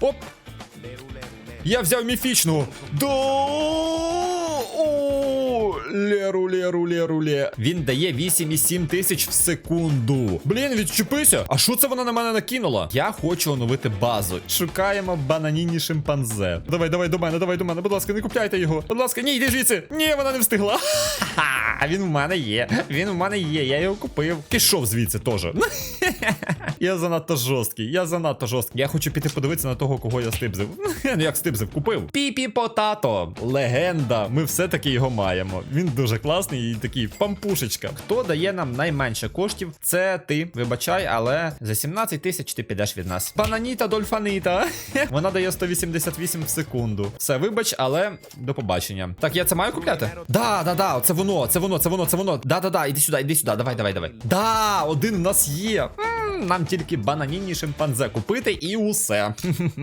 Оп! Я взяв міфічну. До О, Леру, леру, леру, ле. Він дає 8,7 тисяч в секунду. Блін, відчепися. А що це вона на мене накинула? Я хочу оновити базу. Шукаємо бананіні шимпанзе. Давай, давай до мене, давай до мене. Будь ласка, не купляйте його. Будь ласка, ні, йди звідси. Ні, вона не встигла. А він в мене є. Він в мене є. Я його купив. Пішов звідси теж. Я занадто жорсткий, я занадто жорсткий. Я хочу піти подивитися на того, кого я стибзив. Ну як стибзив, купив. Піпі Потато. Легенда. Ми все-таки його маємо. Він дуже класний і такий пампушечка. Хто дає нам найменше коштів? Це ти. Вибачай, але за 17 тисяч ти підеш від нас. Бананіта Дольфанита. Вона дає 188 в секунду. Все, вибач, але до побачення. Так, я це маю купляти? Да, да, да, це воно, це воно, це воно, це воно. Да, да, да, іди сюди, іди сюди. Давай, давай, давай. Да, один у нас є. Нам тільки бананіні шимпанзе купити і усе.